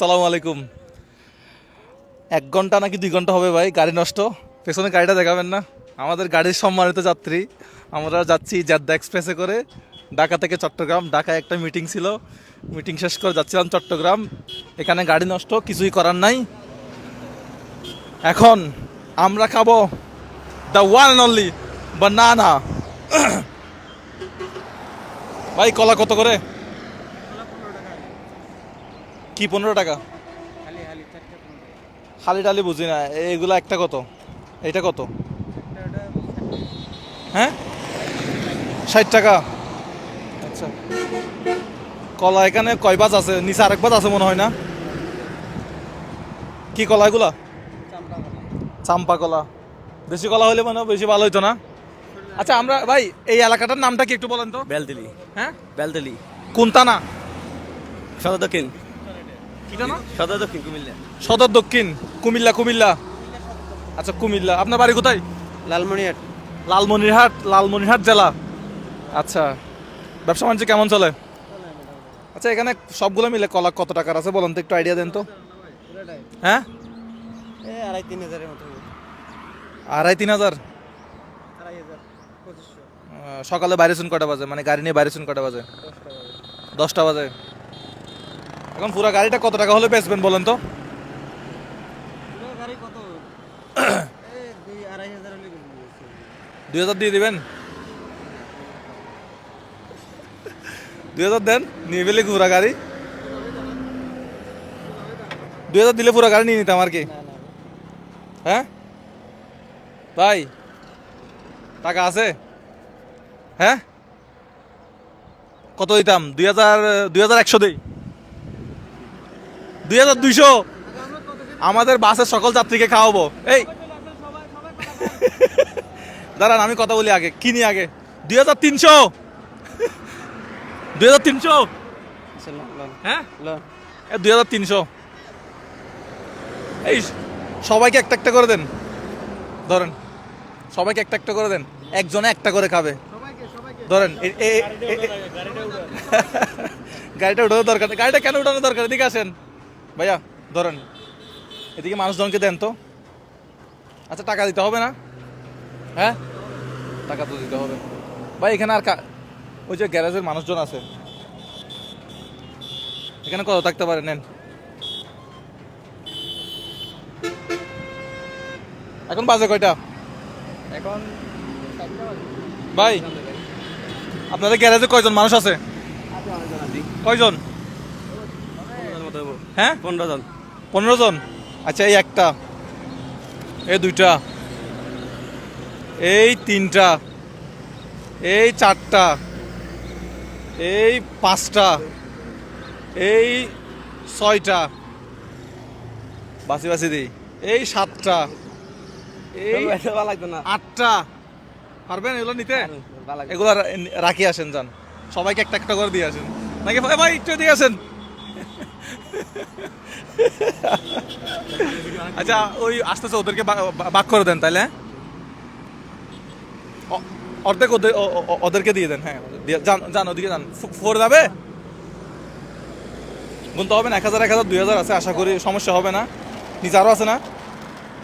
আসসালামু আলাইকুম। এক ঘণ্টা নাকি দুই ঘণ্টা হবে ভাই, গাড়ি নষ্ট। পেছনে গাড়িটা দেখাবেন না। আমাদের গাড়ির সম্মানিত যাত্রী, আমরা যাচ্ছি জাদ্দা এক্সপ্রেসে করে ঢাকা থেকে চট্টগ্রাম। ঢাকায় একটা মিটিং ছিল। মিটিং শেষ করে যাচ্ছিলাম চট্টগ্রাম। এখানে গাড়ি নষ্ট, কিছুই করার নাই। এখন আমরা খাব the one and only banana ভাই, কলা কত করে? কি পনেরো টাকা? খালি টালি বুঝি না এইগুলা একটা কত? এটা কত? হ্যাঁ? ষাট টাকা? আচ্ছা। কলা এখানে কয় বাজ আছে? নিচে আরেক বাজ আছে মনে হয় না? কি কলা এগুলা? চাম্পা কলা। দেশি কলা হলে মনে হয় বেশি ভালো হইতো না? আচ্ছা আমরা ভাই এই এলাকাটার নামটা কি একটু বলেন তো? বেলতলি। হ্যাঁ? বেলতলি। কোনটা না? সদর দক্ষিণ। সদর দক্ষিণ কুমিল্লা। সদর দক্ষিণ কুমিল্লা কুমিল্লা। আচ্ছা কুমিল্লা। আপনার বাড়ি কোথায়? লালমনিহাট লালমনিরহাট লালমনিরহাট জেলা। আচ্ছা ব্যবসা বাণিজ্য কেমন চলে? আচ্ছা এখানে সবগুলো মিলে কলা কত টাকার আছে বলেন তো একটু আইডিয়া দেন তো। হ্যাঁ? আড়াই তিন হাজারের মতো আড়াই তিন হাজার? সকালে বাইরেছেন কটা বাজে? মানে গাড়ি নিয়ে বাইরে বাইরেছেন কটা বাজে। দশটা বাজে? এখন পুরো গাড়িটা কত টাকা হলে বেচবেন বলেন তো? গাড়ি কত? দুই হাজার দিয়ে দিবেন? দুই হাজার দেন নিয়ে ফেলে পুরা গাড়ি। দুই হাজার দিলে পুরো গাড়ি নিয়ে নিতাম আর কি। হ্যাঁ? ভাই টাকা আছে? হ্যাঁ? কত দিতাম? দুই হাজার দুই হাজার একশো দিই। দুই হাজার দুইশো। আমাদের বাসের সকল যাত্রীকে খাওয়াবো। এই। দাঁড়ান, আমি কথা বলি আগে। কিনি আগে? দুই হাজার তিনশো। দুই হাজার তিনশো। হ্যাঁ? দুই হাজার তিনশো। এই, সবাইকে একটা একটা করে দেন। ধরেন, সবাইকে একটা একটা করে দেন। একজনে একটা করে খাবে। ধরেন গাড়িটা উঠানোর দরকার। গাড়িটা কেন উঠানোর দরকার এদিকে আসেন। ভাইয়া ধরেন এদিকে মানুষজনকে দেন তো। আচ্ছা টাকা দিতে হবে না? হ্যাঁ? টাকা তো দিতে হবে। ভাই এখানে আর ওই যে গ্যারেজের মানুষজন আছে। এখানে কত থাকতে পারে নেন। এখন বাজে কয়টা? এখন ভাই আপনাদের গ্যারেজে কয়জন মানুষ আছে। কয়জন? হ্যাঁ? পনেরো জন। পনেরো জন? আচ্ছা এই একটা। এই দুইটা। এই তিনটা। এই চারটা। এই পাঁচটা। এই ছয়টা। বাসি বাসি দিই। এই সাতটা। এই লাগতো না। আটটা। পারবেন এগুলো নিতে? এগুলো রাখি আসেন যান। সবাইকে একটা একটা করে দিয়ে আসেন। নাকি ভাই একটু দিয়ে আসেন। আচ্ছা ওই আস্তে আস্তে ওদেরকে বা- বা- করে দেন তাহলে হ্যাঁ? অর্ধেক ওদের ওদেরকে দিয়ে দেন হ্যাঁ। যান ওদিকে যান। ফোর যাবে? গুনতে হবে না, এক হাজার এক হাজার, দুই হাজার আছে, আশা করি সমস্যা হবে না। নিচে আরও আছে না?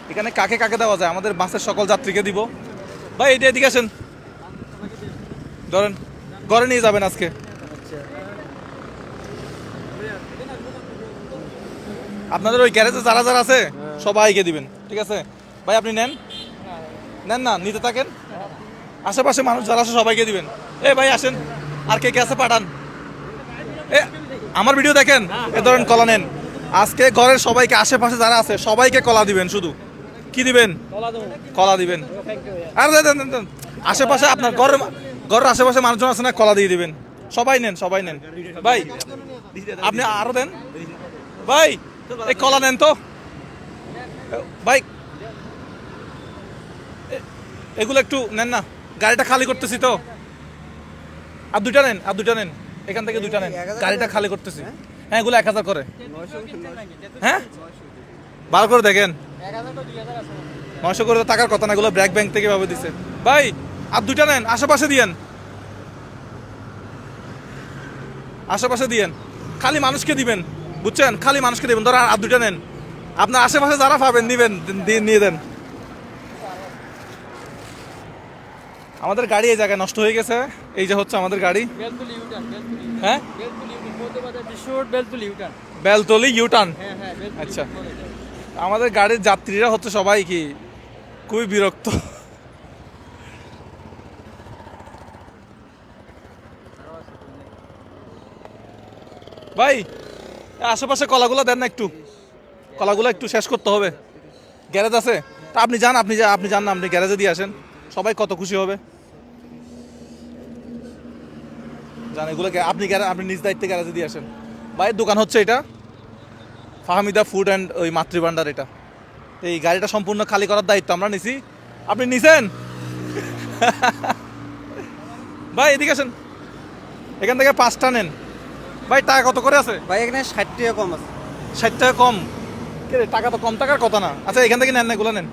এখানে কাকে কাকে দেওয়া যায়? আমাদের বাসের সকল যাত্রীকে দিব। ভাই এইটা এদিকে আসেন। ধরেন, ঘরে নিয়ে যাবেন আজকে। আপনাদের ওই গ্যারেজে যারা যারা আছে সবাইকে দিবেন ঠিক আছে? ভাই আপনি নেন। নেন না নিতে থাকেন। আশেপাশে মানুষ যারা আছে সবাইকে দিবেন। এ ভাই আসেন। আর কে কে আছে পাঠান। এ আমার ভিডিও দেখেন? এ ধরেন কলা নেন। আজকে ঘরের সবাইকে আশেপাশে যারা আছে সবাইকে কলা দিবেন শুধু। কি দিবেন? কলা দিবেন। আর। আশেপাশে আপনার ঘরের ঘরের আশেপাশে মানুষজন আছে না কলা দিয়ে দিবেন। সবাই নেন সবাই নেন। ভাই আপনি আরও দেন। ভাই এই কলা নেন তো। ভাই এগুলো একটু নেন না। গাড়িটা খালি করতেছি তো। আর দুইটা নেন, আর দুইটা নেন। এখান থেকে দুইটা নেন। গাড়িটা খালি করতেছি। হ্যাঁ এগুলো এক হাজার করে। হ্যাঁ? ভালো করে দেখেন। নয়শো করে টাকার কথা না, এগুলো ব্র্যাক ব্যাংক থেকে ভাবে দিছে। ভাই, আর দুইটা নেন, আশেপাশে দিয়েন। আশেপাশে দিয়েন। খালি মানুষকে দিবেন। বুঝছেন? খালি মানুষকে দেবেন। ধরেন আর দুইটা নেন। আপনার আশেপাশে যারা পাবেন নিবেন নিয়ে দেন। আমাদের গাড়ি এই জায়গায় নষ্ট হয়ে গেছে। এই যে হচ্ছে আমাদের গাড়ি। হ্যাঁ? বেলতুলি ইউটার্ন হ্যাঁ হ্যাঁ আচ্ছা। আমাদের গাড়ির যাত্রীরা হচ্ছে সবাই কি খুবই বিরক্ত। ভাই আশেপাশে কলাগুলো দেন না একটু। কলাগুলো একটু শেষ করতে হবে। গ্যারেজ আছে? তা আপনি যান, আপনি আপনি যান না, আপনি গ্যারেজে দিয়ে আসেন। সবাই কত খুশি হবে। জান এগুলো আপনি আপনি নিজ দায়িত্বে গ্যারেজে দিয়ে আসেন। ভাইয়ের দোকান হচ্ছে এটা। ফাহামিদা ফুড অ্যান্ড ওই মাতৃভান্ডার এটা। এই গাড়িটা সম্পূর্ণ খালি করার দায়িত্ব আমরা নিছি। আপনি নিছেন? ভাই, এদিকে আসেন। এখান থেকে পাঁচটা নেন। ভাই টাকা কত করে আছে? ভাই এখানে ষাট টাকা কম আছে। ষাট টাকা কম? কে রে, টাকা তো কম টাকার কথা না। আচ্ছা এখান থেকে নেন না এগুলো নেন।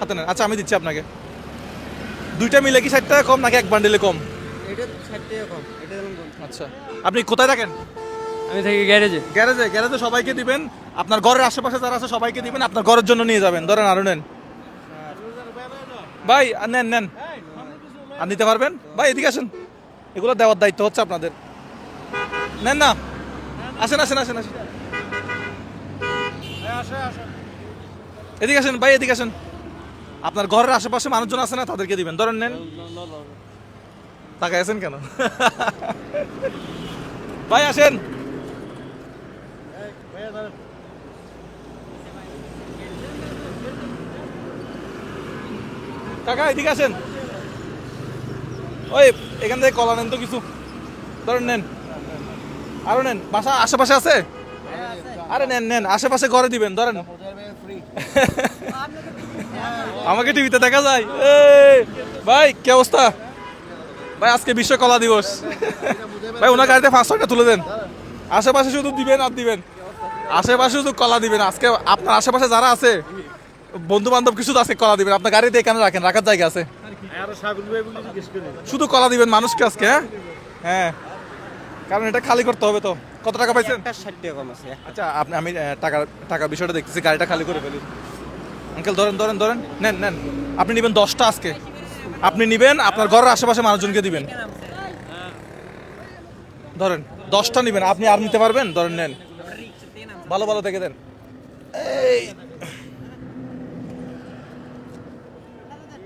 হাতে নেন। আচ্ছা আমি দিচ্ছি আপনাকে। দুইটা মিলে কি ষাট টাকা কম নাকি এক বান্ডিলে কম? এটা ষাট টাকা কম এটা কম। আচ্ছা। আপনি কোথায় থাকেন? আমি থাকি গ্যারেজে। গ্যারেজে গ্যারেজে সবাইকে দিবেন। আপনার ঘরের আশেপাশে যারা আছে সবাইকে দিবেন। আপনার ঘরের জন্য নিয়ে যাবেন। ধরেন আরও নেন। ভাই আর নেন নেন। আর নিতে পারবেন? ভাই এদিকে আসেন। এগুলো দেওয়ার দায়িত্ব হচ্ছে আপনাদের। নেন না। আসেন আসেন আসেন আসেন। এদিকে আসেন ভাই এদিকে আসেন। আপনার ঘরের আশেপাশে মানুষজন আছে না তাদেরকে দিবেন। ধরেন নেন। তাকায় আছেন কেন? ভাই আসেন। কাকা এদিকে আসেন। ওই এখান থেকে কলা নেন তো কিছু। ধরেন নেন। আরও নেন বাসা আশেপাশে আছে? আরে নেন নেন আশেপাশে ঘরে দিবেন ধরেন। আমাকে টিভিতে দেখা যায়। এই, ভাই কি অবস্থা? ভাই আজকে বিশ্ব কলা দিবস। ভাই ওনার গাড়িতে ছয়টা তুলে দেন। আশেপাশে শুধু দিবেন আর দিবেন। আশেপাশে শুধু কলা দিবেন। আজকে আপনার আশেপাশে যারা আছে বন্ধু বান্ধব কিছু তো আছে কলা দিবেন। আপনার গাড়িতে এখানে রাখেন রাখার জায়গা আছে। শুধু কলা দিবেন মানুষকে আজকে হ্যাঁ? হ্যাঁ। কারণ এটা খালি করতে হবে তো। কত টাকা পাইছেন? ষাট টাকা কম আছে। আচ্ছা আপনি আমি টাকা টাকা বিষয়টা দেখতেছি গাড়িটা খালি করে ফেলি। আঙ্কেল ধরেন ধরেন ধরেন। নেন নেন। আপনি নেবেন দশটা আজকে। আপনি নেবেন আপনার ঘরের আশেপাশে মানুষজনকে দিবেন। ধরেন দশটা নেবেন। আপনি আর নিতে পারবেন? ধরেন নেন। ভালো ভালো দেখে দেন। এই।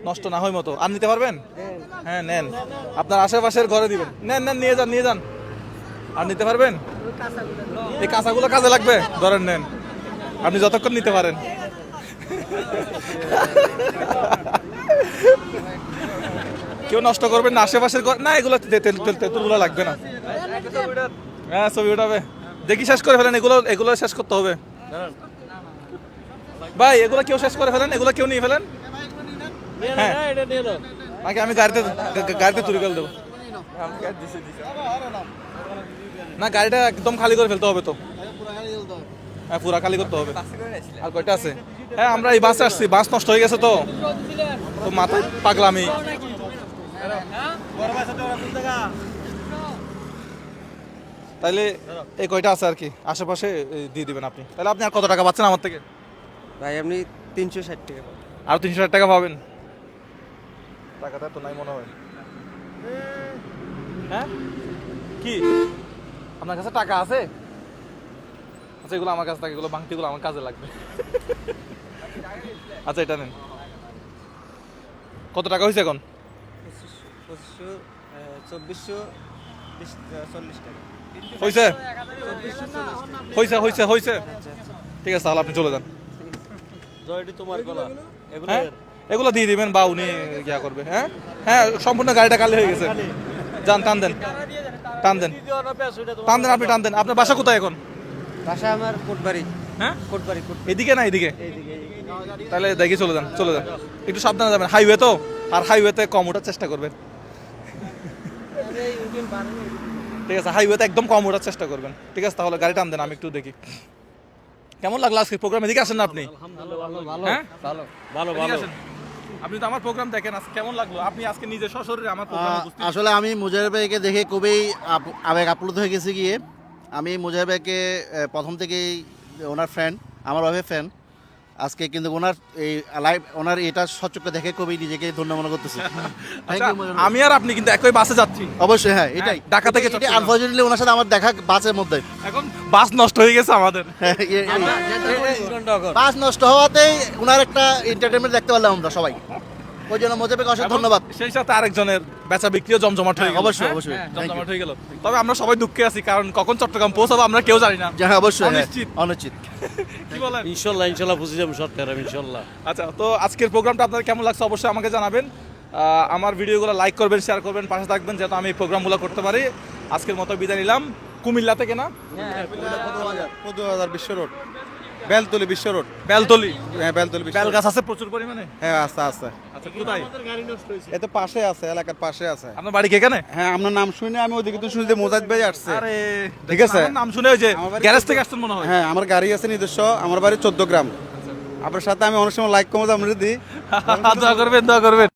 নষ্ট না হয় মতো। আর নিতে পারবেন? হ্যাঁ নেন। আপনার আশেপাশের ঘরে দিবেন। নেন নেন নিয়ে যান নিয়ে যান। আর নিতে পারবেন? এই কাঁচাগুলো কাজে লাগবে? ধরেন নেন। আপনি যতক্ষণ নিতে পারেন। কেউ নষ্ট করবেন না, আশেপাশের না, এগুলো তেঁতুলগুলো লাগবে না। হ্যাঁ ছবি উঠাবে। দেখি শেষ করে ফেলেন, এগুলো এগুলো শেষ করতে হবে। ভাই, এগুলো কেউ শেষ করে ফেলেন? এগুলো কেউ নিয়ে ফেলেন? হ্যাঁ। আমি গাড়িতে গাড়িতে তুলে ফেল দেবো। না গাড়িটা একদম খালি করে ফেলতে হবে তো। হ্যাঁ পুরা খালি করতে হবে। আর কয়টা আছে? হ্যাঁ আমরা এই বাসে আসছি বাস নষ্ট হয়ে গেছে তো। তো মাথায় পাগলামি। তাইলে এই কয়টা আছে আর কি? আশেপাশে দিয়ে দিবেন আপনি। তাহলে আপনি আর কত টাকা পাচ্ছেন আমার থেকে? ভাই আপনি তিনশো ষাট টাকা পাবেন। আর তিনশো ষাট টাকা পাবেন? টাকাটা তো নাই মনে হয়। হ্যাঁ? কি? আপনার কাছে টাকা আছে? আচ্ছা এগুলো আমার কাছে থাকে এগুলো বাংতিগুলো আমার কাজে লাগবে। আচ্ছা এটা নেন। কত টাকা হয়েছে এখন? পঁচিশশো চব্বিশশো বিশ চল্লিশ টাকা। হয়েছে? হয়েছে হয়েছে হয়েছে। ঠিক আছে তাহলে আপনি চলে যান। হ্যাঁ? এগুলো দিয়ে দিবেন বা উনি ইয়া করবে হ্যাঁ? হ্যাঁ সম্পূর্ণ গাড়িটা খালি হয়ে গেছে। যান টান দেন। টান দেন। টান দেন আপনি টান দেন। আপনার বাসা কোথায় এখন? বাসা আমার কোটবাড়ি। হ্যাঁ? কোটবাড়ি কোট এদিকে না এদিকে? তাহলে দেখি চলে যান চলে যান। একটু সাবধানে যাবেন। হাইওয়ে তো? আর হাইওয়েতে কম ওঠার চেষ্টা করবেন। ঠিক আছে হাইওয়েতে একদম কম ওঠার চেষ্টা করবেন। ঠিক আছে তাহলে গাড়ি টান দেন আমি একটু দেখি। কেমন লাগল আজকে প্রোগ্রাম? এদিকে আসেন না আপনি? হ্যাঁ? ভালো এদিকে আসেন। আপনি তো আমার প্রোগ্রাম দেখেন আজকে কেমন লাগল? আপনি আজকে নিজে সশরীরে আমার প্রোগ্রামে উপস্থিত। আসলে আমি মুজাহির ভাইকে দেখে খুবই আবেগ আপ্লুত হয়ে গেছি গিয়ে। আমি মুজাহিদ ভাইকে প্রথম থেকেই ওনার ফ্রেন্ড আমার ওয়াইফের ফ্রেন্ড আজকে কিন্তু ওনার এই লাইভ ওনার এটা সচক্ষে দেখে খুবই নিজেকে ধন্য মনে করতেছি। আচ্ছা। আমি আর আপনি কিন্তু একই বাসে যাচ্ছি। অবশ্যই হ্যাঁ এটাই। ঢাকা থেকে। আনফর্চুনেটলি ওনার সাথে আমার দেখা বাসের মধ্যে। এখন বাস নষ্ট হয়ে গেছে আমাদের। হ্যাঁ, এ- এ- বাস নষ্ট হওয়াতেই ওনার একটা এন্টারটেনমেন্ট দেখতে পারলাম আমরা সবাই। ওই জন্য মুজাহিদকে অসংখ্য ধন্যবাদ। সেই সাথে আরেকজনের বেচা বিক্রিও জমজমাট হয়ে গেল। হ্যাঁ, অবশ্যই, হ্যাঁ? অবশ্যই। হ্যাঁ. জমজমাট হয়ে গেল। তবে আমরা সবাই দুঃখে আছি কারণ কখন চট্টগ্রাম পৌঁছাবো আমরা কেউ জানি না। হ্যাঁ অবশ্যই হ্যাঁ, অনিশ্চিত। অনিশ্চিত। কি বলেন? ইনশাল্লাহ ইনশাল্লাহ বুঝে যাব সরকার ইনশাল্লাহ। আচ্ছা তো আজকের প্রোগ্রামটা আপনাদের কেমন লাগছে অবশ্যই আমাকে জানাবেন। আমার ভিডিওগুলো লাইক করবেন শেয়ার করবেন পাশে থাকবেন যাতে আমি এই প্রোগ্রামগুলো করতে পারি। আজকের মতো বিদায় নিলাম। কুমিল্লা থেকে না? পদুয়াজার বিশ্ব রোড। বেলতলি বিশ্ব রোড। বেলতলি? হ্যাঁ বেলতলি বিশ্ব বেল রোড। গাছ আছে প্রচুর পরিমাণে? হ্যাঁ আছে আছে। আচ্ছা কোথায়? এ পাশে আছে এলাকার পাশে আছে। আপনার বাড়ি কি এখানে? হ্যাঁ আপনার নাম শুনে আমি ওদিকে তো শুনতে মোজাদ ভাই আসছে। আরে ঠিক আছে। আমার নাম শুনে ওই যে গ্যারেজ থেকে আসছেন মনে হয়। হ্যাঁ আমার গাড়ি আছে নিজস্ব আমার বাড়ি চোদ্দ গ্রাম আপনার সাথে আমি অনেক সময় লাইক কমে আমরা দিই। দোয়া করবেন দোয়া করবেন।